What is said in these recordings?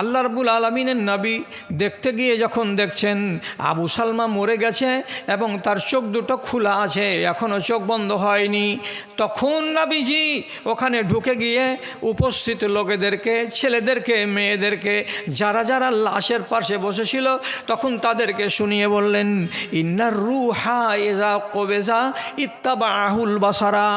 আল্লাহ রবুল আলমিনের নবী দেখতে গিয়ে যখন দেখছেন আবু সালমা মরে গেছে এবং তার চোখ দুটো খোলা আছে এখনও চোখ বন্ধ হয়নি, তখন নাবিজি ওখানে ঢুকে গিয়ে উপস্থিত লোকেদেরকে, ছেলেদেরকে, মেয়েদেরকে, যারা যারা লাশের পাশে বসেছিল, তখন তাদেরকে শুনিয়ে বললেন ইন্নার রু হা এজা কবেজা ইত্তাবা আহুল বাসারা।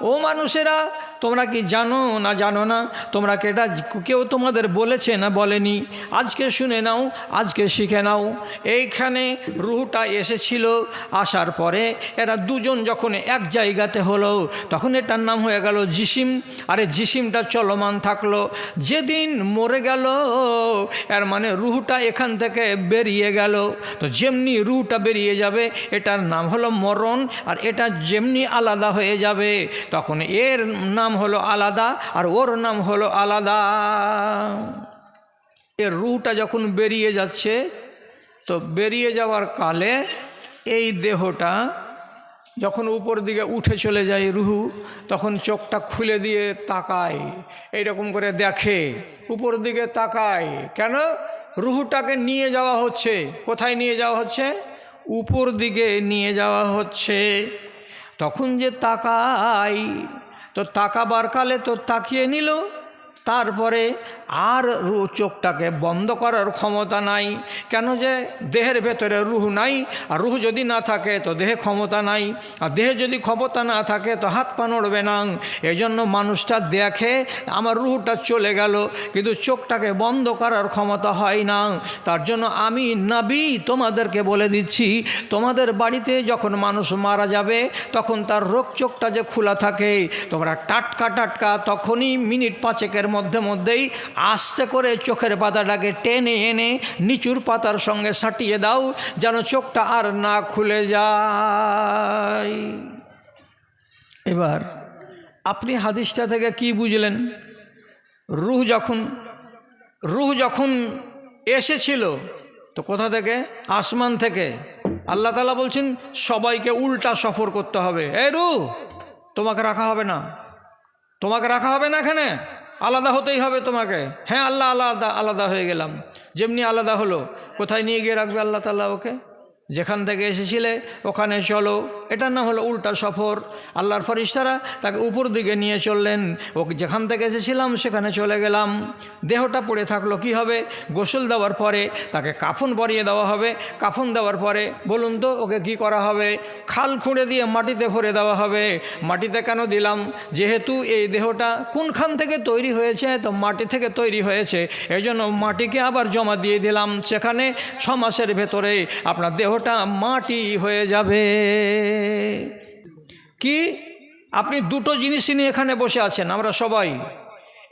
ও মানুষেরা, তোমরা কি জানো না জানো না? তোমরা কি এটা কেউ তোমাদের বলেছে না বলেনি, আজকে শুনে নাও, আজকে শিখে নাও। এইখানে রুহটা এসেছিল, আসার পরে এরা দুজন যখন এক জায়গাতে হলো, তখন এটার নাম হয়ে গেল জিসিম। আরে জিসিমটা চলমান থাকল। যেদিন মরে গেল, এর মানে রুহটা এখান থেকে বেরিয়ে গেল। তো যেমনি রুহটা বেরিয়ে যাবে, এটার নাম হলো মরণ, আর এটা যেমনি আলাদা হয়ে যাবে, তখন এর নাম হলো আলাদা, আর ওর নাম হলো আলাদা। এর রুহটা যখন বেরিয়ে যাচ্ছে, তো বেরিয়ে যাওয়ার কালে এই দেহটা যখন উপর দিকে উঠে চলে যায় রুহু, তখন চোখটা খুলে দিয়ে তাকায়, এইরকম করে দেখে, উপর দিকে তাকায়। কেন? রুহুটাকে নিয়ে যাওয়া হচ্ছে। কোথায় নিয়ে যাওয়া হচ্ছে? উপর দিকে নিয়ে যাওয়া হচ্ছে। তখন যে তাকাই তো তাকাবার কালে তো তাকিয়ে নিল তারপরে আর রু চোখটাকে বন্ধ করার ক্ষমতা নাই। কেন যে দেহের ভেতরে রুহ নাই, আর রুহ যদি না থাকে তো দেহে ক্ষমতা নাই, আর দেহে যদি ক্ষমতা না থাকে তো হাত পা নড়বে না। এই জন্য মানুষটা দেখে আমার রুহটা চলে গেল, কিন্তু চোখটাকে বন্ধ করার ক্ষমতা হয় না। তার জন্য আমি নাবি তোমাদেরকে বলে দিচ্ছি, তোমাদের বাড়িতে যখন মানুষ মারা যাবে, তখন তার রোগ চোখটা যে খোলা থাকে, তোমরা টাটকা টাটকা তখনই মিনিট পাঁচেকের মধ্যে মধ্যেই আস্তে করে চোখের পাতাটাকে টেনে এনে নিচুর পাতার সঙ্গে সাটিয়ে দাও, যেন চোখটা আর না খুলে যায়। এবার আপনি হাদিসটা থেকে কি বুঝলেন? রুহ যখন রুহ যখন এসেছিল, তো কোথা থেকে? আসমান থেকে। আল্লাহ তালা বলছেন, সবাইকে উল্টা সফর করতে হবে। এই রুহ, তোমাকে রাখা হবে না। তোমাকে রাখা হবে না এখানে? আলাদা হতেই হবে তোমাকে। হ্যাঁ আল্লাহ আলাদা আলাদা হয়ে গেলাম। যেমনি আলাদা হলো, কোথায় নিয়ে গিয়ে রাখবে আল্লাহ তাল্লাহ ওকে? যেখান থেকে এসেছিলে, ওখানে চলো। এটার নাম হলো উল্টা সফর। আল্লাহর ফরিস্তারা তাকে উপর দিকে নিয়ে চললেন। ও যেখান থেকে এসেছিলাম, সেখানে চলে গেলাম। দেহটা পড়ে থাকল কি হবে? গোসল দেওয়ার পরে তাকে কাফন পরিয়ে দেওয়া হবে। কাফন দেওয়ার পরে বলুন তো, ওকে কি করা হবে? খাল খুঁড়ে দিয়ে মাটিতে ভরে দেওয়া হবে। মাটিতে কেন দিলাম? যেহেতু এই দেহটা কোনখান থেকে তৈরি হয়েছে, তো মাটি থেকে তৈরি হয়েছে। এই জন্য মাটিকে আবার জমা দিয়ে দিলাম। সেখানে ছ মাসের ভেতরে আপনার দেহটা মাটি হয়ে যাবে। কি? আপনি দুটো জিনিসই নিয়ে এখানে বসে আছেন, আমরা সবাই।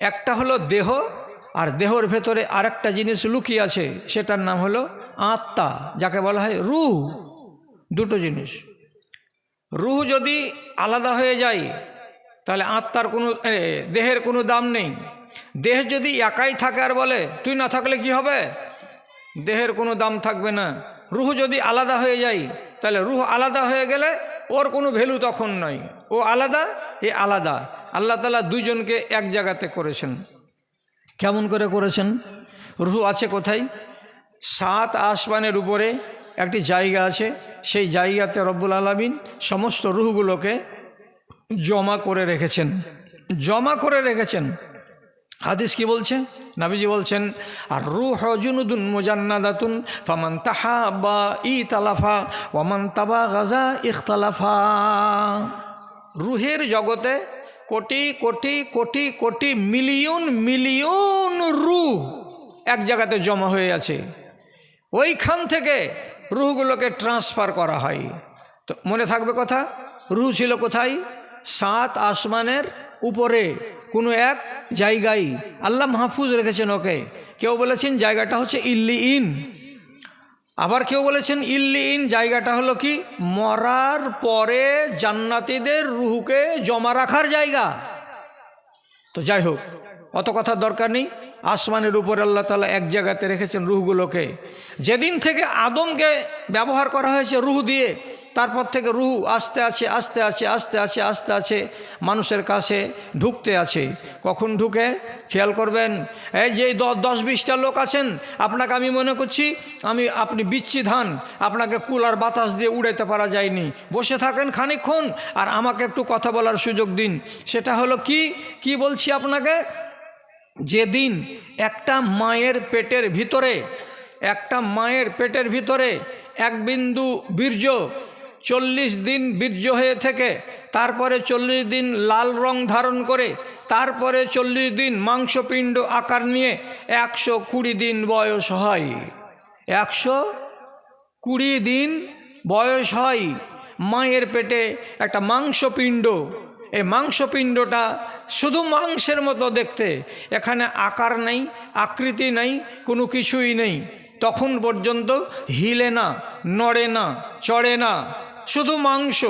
একটা হলো দেহ, আর দেহর ভেতরে আরেকটা জিনিস লুকিয়ে আছে, সেটার নাম হলো আত্মা, যাকে বলা হয় রুহ। দুটো জিনিস। রুহ যদি আলাদা হয়ে যায়, তাহলে আত্মার কোনো দেহের কোনো দাম নেই। দেহ যদি একাই থাকে আর বলে, তুই না থাকলে কি হবে? দেহের কোনো দাম থাকবে না। রুহ যদি আলাদা হয়ে যায়, তাহলে রুহ আলাদা হয়ে গেলে ওর কোনো ভ্যালু তখন নয় ও আলাদা, এ আলাদা। আল্লাহ তালা দুইজনকে এক জায়গাতে করেছেন। কেমন করে করেছেন? রুহ আছে কোথায়? সাত আসমানের উপরে একটি জায়গা আছে। সেই জায়গাতে রব্বুল আলমিন সমস্ত রুহগুলোকে জমা করে রেখেছেন। জমা করে রেখেছেন। হাদিস কি বলছে? নাবিজি বলছেন আর রুহ জুনুদুন মুজান্নাদাতুন ফামান তাহা বা ই তালাফা ওয়ামান তাবা গাজা ইখতালাফা। রুহের জগতে কোটি কোটি কোটি কোটি মিলিয়ন মিলিয়ন রু এক জায়গাতে জমা হয়ে আছে। ওইখান থেকে রুহগুলোকে ট্রান্সফার করা হয়। তো মনে থাকবে কথা? রুহ ছিল কোথায়? সাত আসমানের উপরে। কোনো এক জায়গায় আল্লাহ মাহফুজ রেখেছেন ওকে। কেউ বলেছেন জায়গাটা হচ্ছে ইল্লি ইন। আবার কেউ বলেছেন ইল্লি ইন, জায়গাটা হলো কি? মরার পরে জান্নাতিদের রুহুকে জমা রাখার জায়গা। তো যাই হোক, অত কথার দরকার নেই। আসমানের উপর আল্লাহ তালা এক জায়গাতে রেখেছেন রুহগুলোকে। যেদিন থেকে আদমকে ব্যবহার করা হয়েছে রুহ দিয়ে তারপর থেকে রুহু আস্তে আছে আস্তে আছে আস্তে আছে আস্তে আছে, মানুষের কাছে ঢুকতে আছে। কখন ঢুকে? খেয়াল করবেন, এই যে দশ বিশটা লোক আছেন, আপনাকে আমি মনে করছি, আমি, আপনি বিচ্ছি ধান, আপনাকে কুলার বাতাস দিয়ে উড়াইতে পারা যায়নি। বসে থাকেন খানিকক্ষণ আর আমাকে একটু কথা বলার সুযোগ দিন। সেটা হলো কি? কি বলছি আপনাকে? যেদিন একটা মায়ের পেটের ভিতরে, একটা মায়ের পেটের ভিতরে এক বিন্দু বীর্য চল্লিশ দিন বীর্য হয়ে থেকে, তারপরে চল্লিশ দিন লাল রং ধারণ করে, তারপরে চল্লিশ দিন মাংসপিণ্ড আকার নিয়ে একশো কুড়ি দিন বয়স হয়। একশো কুড়ি দিন বয়স হয় মায়ের পেটে একটা মাংসপিণ্ড। এই মাংসপিণ্ডটা শুধু মাংসের মতো দেখতে, এখানে আকার নেই, আকৃতি নেই, কোনো কিছুই নেই। তখন পর্যন্ত হিলে না, নড়ে না, চড়ে না। শুধু মাংস,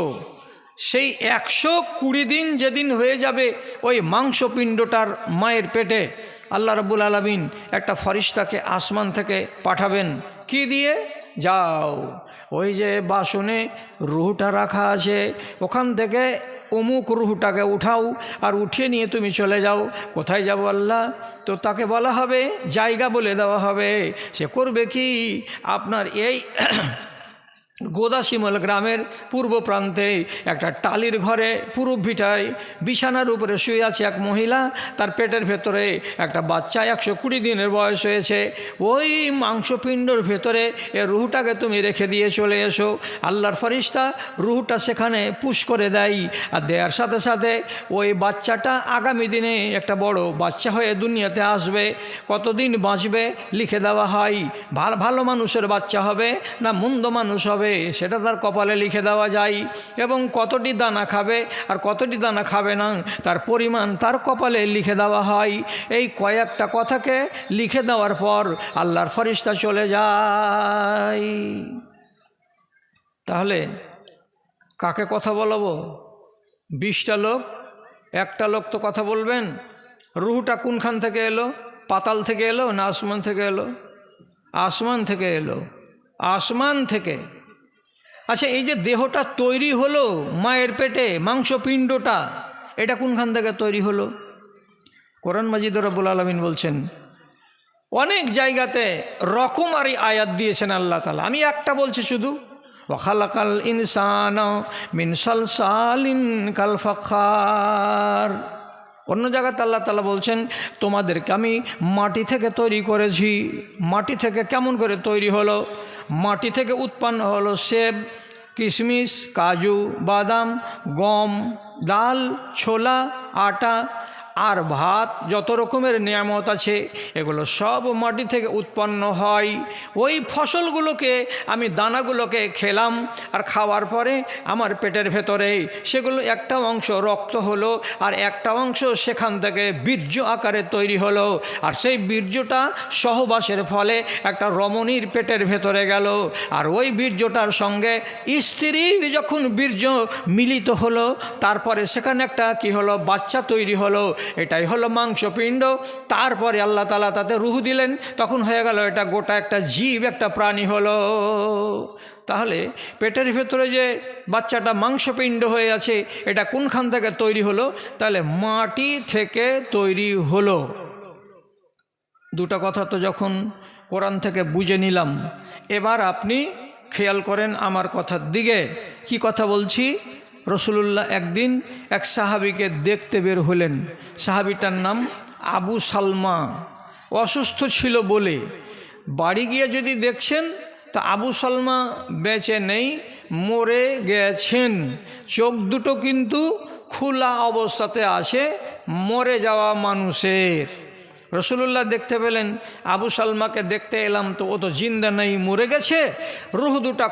সেই একশো কুড়ি দিন যেদিন হয়ে যাবে ওই মাংসপিণ্ডটার মায়ের পেটে, আল্লাহ রবুল আলমিন একটা ফরিস্তাকে আসমান থেকে পাঠাবেন। কি দিয়ে? যাও। ওই যে বাসনে রুহুটা রাখা আছে, ওখান থেকে অমুক রুহটাকে উঠাও আর উঠিয়ে নিয়ে তুমি চলে যাও। কোথায় যাব আল্লাহ? তো তাকে বলা হবে, জায়গা বলে দেওয়া হবে। সে করবে কি? আপনার এই গোদাসিমল গ্রামের পূর্ব প্রান্তে একটা টালির ঘরে পুরুপ ভিটায় বিছানার উপরে শুয়ে আছে এক মহিলা। তার পেটের ভেতরে একটা বাচ্চা একশো কুড়ি দিনের বয়স হয়েছে। ওই মাংসপিণ্ডর ভেতরে এ রুহটাকে তুমি রেখে দিয়ে চলে এসো। আল্লাহর ফরিস্তা রুহটা সেখানে পুশ করে দেয়। আর দেওয়ার সাথে সাথে ওই বাচ্চাটা আগামী দিনে একটা বড় বাচ্চা হয়ে দুনিয়াতে আসবে। কতদিন বাঁচবে লিখে দেওয়া হয় ভালো মানুষের বাচ্চা হবে না মন্দ মানুষ হবে? সেটা তার কপালে লিখে দেওয়া যায়। এবং কতটি দানা খাবে আর কতটি দানা খাবে না, তার পরিমাণ তার কপালে লিখে দেওয়া হয়। এই কয়েকটা কথাকে লিখে দেওয়ার পর আল্লাহর ফরিস্তা চলে যায়। তাহলে কাকে কথা বলব? বিশটা লোক, একটা লোক তো কথা বলবেন। রুহুটা কোনখান থেকে এলো? পাতাল থেকে এলো না আসমান থেকে এলো? আসমান থেকে এলো। আসমান থেকে আচ্ছা এই যে দেহটা তৈরি হলো, মায়ের পেটে, মাংসপিণ্ডটা, এটা কোনখান থেকে তৈরি হলো? কোরআন মাজিদ রব্বুল আলমিন বলছেন, অনেক জায়গাতে রকমারি আয়াত দিয়েছেন আল্লাহ তালা আমি একটা বলছি শুধু ওখালাকাল ইনসান কাল ফাখার। অন্য জায়গাতে আল্লাহ তালা বলছেন, তোমাদেরকে আমি মাটি থেকে তৈরি করেছি। মাটি থেকে কেমন করে তৈরি হলো? মাটি থেকে উৎপন্ন হলো সেব কিশমিশ কাজু বাদাম গম ডাল ছোলা আটা আর ভাত যত রকমের নিয়ামত আছে, এগুলো সব মাটি থেকে উৎপন্ন হয়। ওই ফসলগুলোকে আমি দানাগুলোকে খেলাম, আর খাওয়ার পরে আমার পেটের ভেতরে সেগুলো একটা অংশ রক্ত হলো, আর একটা অংশ সেখান থেকে বীর্য আকারে তৈরি হলো। আর সেই বীর্যটা সহবাসের ফলে একটা রমণীর পেটের ভেতরে গেল। আর ওই বীর্যটার সঙ্গে স্ত্রীর যখন বীর্য মিলিত হলো, তারপরে সেখানে একটা কি হলো, বাচ্চা তৈরি হলো। এটাই হলো মাংসপিণ্ড। তারপরে আল্লাহ তালা তাতে রুহু দিলেন। তখন হয়ে গেল এটা গোটা একটা জীব, একটা প্রাণী হলো। তাহলে পেটের ভেতরে যে বাচ্চাটা মাংসপিণ্ড হয়ে আছে, এটা কোনখান থেকে তৈরি হলো? তাহলে মাটি থেকে তৈরি হলো। দুটা কথা তো যখন কোরআন থেকে বুঝে নিলাম। এবার আপনি খেয়াল করেন আমার কথার দিকে। কি কথা বলছি? রসুলুল্লাহ একদিন এক সাহাবিকে দেখতে বের হলেন। সাহাবিটার নাম আবু সালমা। অসুস্থ ছিল বলে। বাড়ি গিয়ে যদি দেখছেন, তা আবু সালমা বেঁচে নেই, মরে গেছেন। চোখ দুটো কিন্তু খোলা অবস্থাতে আছে, মরে যাওয়া মানুষের। রসুলুল্লাহ দেখতে পেলেন, আবু সালমাকে দেখতে এলাম তো ও তো জিন্দা নেই, মরে গেছে, রুহ দুটা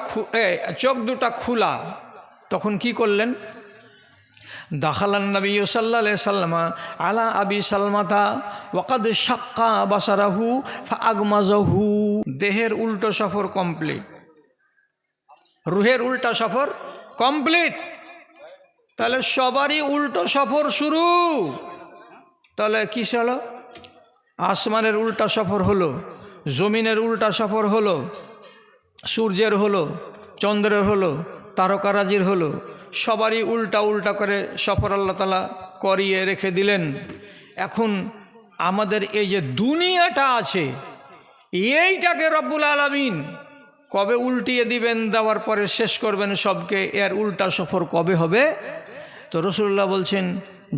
চোখ দুটা খোলা। তখন কি করলেন? দাখালান নবী সাল্লা সাল্লামা আলা আবি সালমাতা ওয়াকাদ সাক্কা বাসারাহু আগমাজহু দেহের উল্টো সফর কমপ্লিট। রুহের উল্টা সফর কমপ্লিট। তাহলে সবারই উল্টো সফর শুরু। তাহলে কিস হলো আসমানের উল্টা সফর হলো, জমিনের উল্টা সফর হলো, সূর্যের হলো, চন্দ্রের হলো তারকারাজির হলো। সবারই উল্টা উল্টা করে সফর আল্লাহ তালা করিয়ে রেখে দিলেন। এখন আমাদের এই যে দুনিয়াটা আছে, এইটাকে রব্বুল আলমিন কবে উল্টিয়ে দিবেন, দেওয়ার পরে শেষ করবেন সবকে, এর উল্টা সফর কবে হবে? তো রসুল্লাহ বলছেন,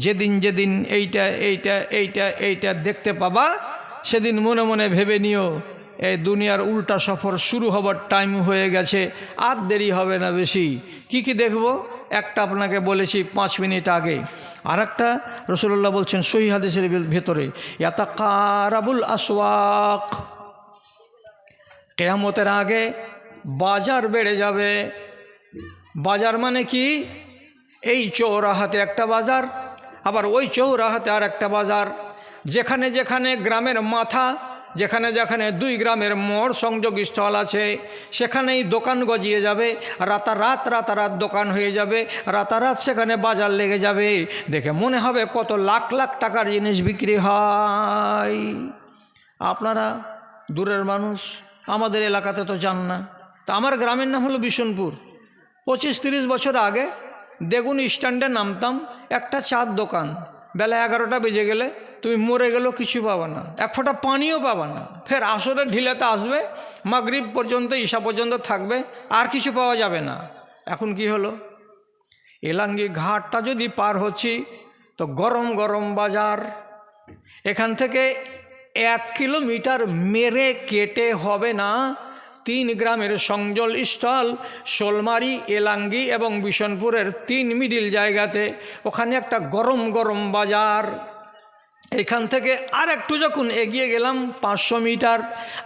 যেদিন যেদিন এইটা এইটা এইটা এইটা দেখতে পাবা, সেদিন মনে মনে ভেবে নিও এই দুনিয়ার উল্টা সফর শুরু হবার টাইম হয়ে গেছে, আর দেরি হবে না বেশি। কি কি দেখব? একটা আপনাকে বলেছি পাঁচ মিনিট আগে। আর একটা রসুল্লাহ বলছেন, সহি হাদিসের ভেতরে ইয়াতা কারাবুল আসওয়াক। কেয়ামতের আগে বাজার বেড়ে যাবে। বাজার মানে কি? এই চৌরাহাতে একটা বাজার, আবার ওই চৌরাহাতে আর একটা বাজার। যেখানে যেখানে গ্রামের মাথা যেখানে যেখানে দুই গ্রামের মোড় সংযোগ স্থল আছে, সেখানেই দোকান গজিয়ে যাবে, রাতারাত রাতারাত দোকান হয়ে যাবে, রাতারাত সেখানে বাজার লেগে যাবে। দেখে মনে হবে কত লাখ লাখ টাকার জিনিস বিক্রি হয়। আপনারা দূরের মানুষ, আমাদের এলাকাতে তো যান না। তা আমার গ্রামের নাম হলো বিশনপুর পঁচিশ তিরিশ বছর আগে দেখুন স্ট্যান্ডে নামতাম একটা চার দোকান। বেলা এগারোটা বেজে গেলে তুমি মরে গেলেও কিছু পাবা না। এক ফোঁটা পানিও পাবা না। ফের আসরে ঢিলেতে আসবে, মাগরিব পর্যন্ত, ঈশা পর্যন্ত থাকবে, আর কিছু পাওয়া যাবে না। এখন কি হলো? এলাঙ্গি ঘাটটা যদি পার হচ্ছি, তো গরম গরম বাজার। এখান থেকে এক কিলোমিটার মেরে কেটে হবে না। তিন গ্রামের সংজল স্থল, শোলমারি, এলাঙ্গি এবং বিশনপুরের তিন মিডিল জায়গাতে। ওখানে একটা গরম গরম বাজার। এখান থেকে আর একটু যখন এগিয়ে গেলাম, পাঁচশো মিটার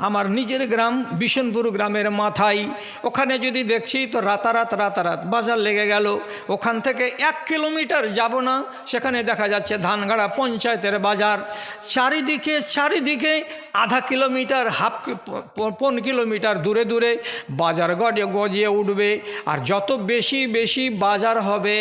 আমার নিজের গ্রাম বিশনপুর গ্রামের মাথায়। ওখানে যদি দেখছি তো রাতারাত রাতারাত বাজার লেগে গেল। ওখান থেকে এক কিলোমিটার যাব না, সেখানে দেখা যাচ্ছে ধানগাড়া পঞ্চায়েতের বাজার। চারিদিকে চারিদিকে আধা কিলোমিটার, হাফ পন কিলোমিটার দূরে দূরে বাজার গড়ে গজিয়ে উঠবে। আর যত বেশি বেশি বাজার হবে,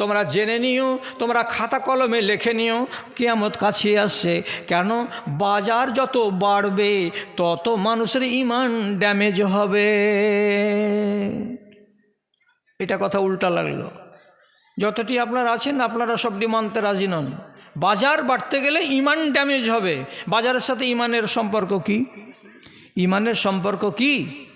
তোমরা জেনে নিও, তোমরা খাতা কলমে লিখে নিও, কেয়ামত কাছে আসছে কেন? বাজার যত বাড়বে, তত মানুষের ইমান ড্যামেজ হবে। এটা কথা উল্টা লাগল। যতটি আপনারা আছেন, আপনারা সবটি মানতে রাজি নন। বাজার বাড়তে গেলে ইমান ড্যামেজ হবে। বাজারের সাথে ইমানের সম্পর্ক কি? ইমানের সম্পর্ক কি?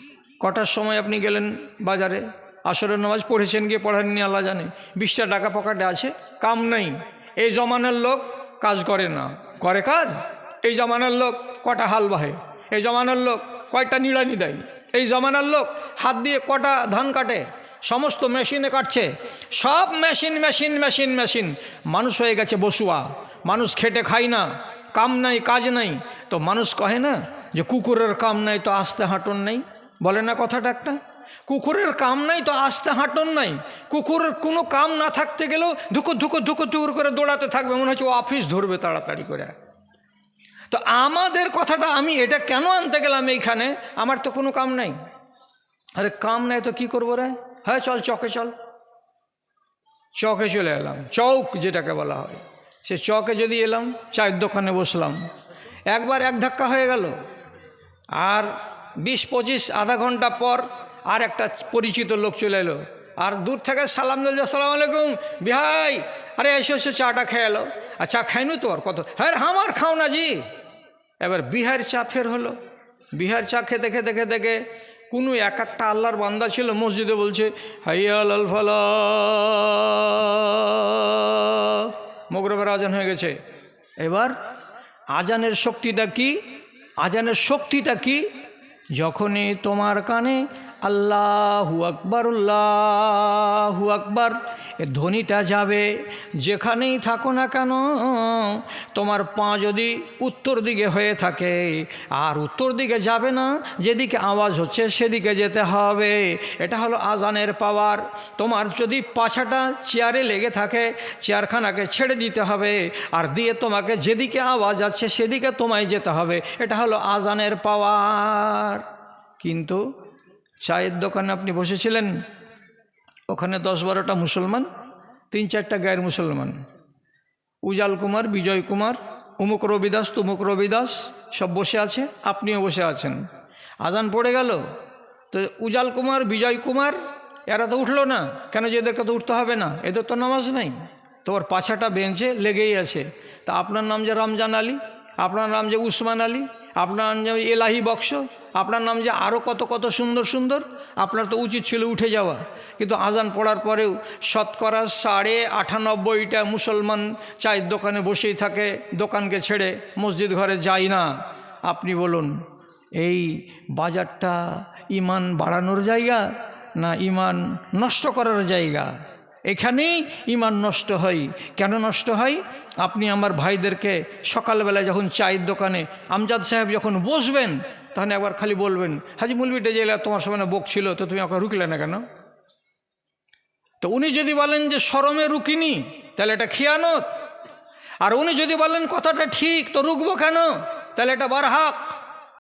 কটার সময় আপনি গেলেন বাজারে? আসরের নামাজ পড়েছেন গিয়ে পড়েননি, আল্লাহ জানে। বিশটা টাকা পকেটে আছে, কাম নেই। এই জমানের লোক কাজ করে না। করে কাজ? এই জমানার লোক কটা হাল বাহে। এই জমানার লোক কয়টা নিড়ানি দেয়? এই জমানার লোক হাত দিয়ে কটা ধান কাটে। সমস্ত মেশিনে কাটছে। সব মেশিন মেশিন মেশিন মেশিন। মানুষ হয়ে গেছে বসুয়া। মানুষ খেটে খায় না। কাম নাই, কাজ নাই। তো মানুষ কহে না যে কুকুরের কাম নাই তো আস্তে হাঁটন নেই। বলে না কথাটা একটা? কুকুরের কাম নাই তো আস্তে হাঁটন নাই। কুকুরের কোনো কাম না থাকতে গেলেও ধুকুর ধুকুর ধুকুর ধুকুর করে দৌড়াতে থাকবে, মনে হচ্ছে অফিস ধরবে তাড়াতাড়ি করে। তো আমাদের কথাটা আমি এটা কেন আনতে গেলাম এইখানে? আমার তো কোনো কাম নাই। আরে কাম নাই তো কি করব রে? হ্যাঁ চল, চকে চল। চকে চলে এলাম, চৌক যেটাকে বলা হয়। সে চকে যদি এলাম, চায়ের দোকানে বসলাম। একবার এক ধাক্কা হয়ে গেল। আর বিশ পঁচিশ আধা ঘণ্টা পর আর একটা পরিচিত লোক চলে এলো। আর দূর থেকে সালাম দিল সালাম আলাইকুম, বিহাই, আরে এসে এসে, চাটা খেয়ে এলো। আর চা খাইনু তো আর কত। হ্যাঁ আমার খাও না জি। এবার বিহার চা ফের হলো। বিহার চা খেতে খেতে খেতে খেতে কোনো এক একটা আল্লাহর বান্দা ছিল, মসজিদে বলছে, হাইয়াল আল ফালা। মগরবের আজান হয়ে গেছে। এবার আজানের শক্তিটা কি? আজানের শক্তিটা কি? যখনই তোমার কানে আল্লাহু আকবর আল্লাহু আকবর। এ ধ্বনিটা যাবে যেখানেই থাকো না কেন, তোমার পা যদি উত্তর দিকে হয়ে থাকে, আর উত্তর দিকে যাবে না, যেদিকে আওয়াজ হচ্ছে সেদিকে যেতে হবে। এটা হলো আজানের পাওয়ার। তোমার যদি পাছাটা চেয়ারে লেগে থাকে, চেয়ারখানাকে ছেড়ে দিতে হবে, আর দিয়ে তোমাকে যেদিকে আওয়াজ আছে সেদিকে তোমায় যেতে হবে। এটা হলো আজানের পাওয়ার। কিন্তু চায়ের দোকানে আপনি বসেছিলেন? ওখানে দশ বারোটা মুসলমান, তিন চারটা গায়ের মুসলমান। উজাল কুমার, বিজয় কুমার, উমুক রবিদাস, তুমুক রবিদাস, সব বসে আছে, আপনিও বসে আছেন। আজান পড়ে গেল। তো উজাল কুমার, বিজয় কুমার, এরা তো উঠল না। কেন যে এদেরকে তো উঠতে হবে না? এদের তো নামাজ নাই। তোমার পাছাটা বেঞ্চে লেগেই আছে। তা আপনার নাম যে রমজান আলী? আপনার নাম যে উসমান আলী, আপনার নাম যে এলাহি বক্স, আপনার নাম যে আরও কত কত সুন্দর সুন্দর, আপনার তো উচিত ছিল উঠে যাওয়া। কিন্তু আজান পড়ার পরেও শতকরা সাড়ে আটানব্বইটা মুসলমান চায়ের দোকানে বসেই থাকে, দোকানকে ছেড়ে মসজিদ ঘরে যায় না। আপনি বলুন, এই বাজারটা ইমান বাড়ানোর জায়গা না ইমান নষ্ট করার জায়গা? এখানেই ইমান নষ্ট হয়। কেন নষ্ট হয়? আপনি আমার ভাইদেরকে সকালবেলায় যখন চায়ের দোকানে আমজাদ সাহেব যখন বসবেন, তখন একবার খালি বলবেন, হাজি মুলবিটা জেলা তোমার সামনে বক ছিল তো তুমি ওকে রুকলে না কেন? তো উনি যদি বলেন যে সরমে রুকিনি, তাহলে এটা খিয়ানত। আর উনি যদি বলেন কথাটা ঠিক, তো রুকবো কেন? তাহলে এটা বারহাক।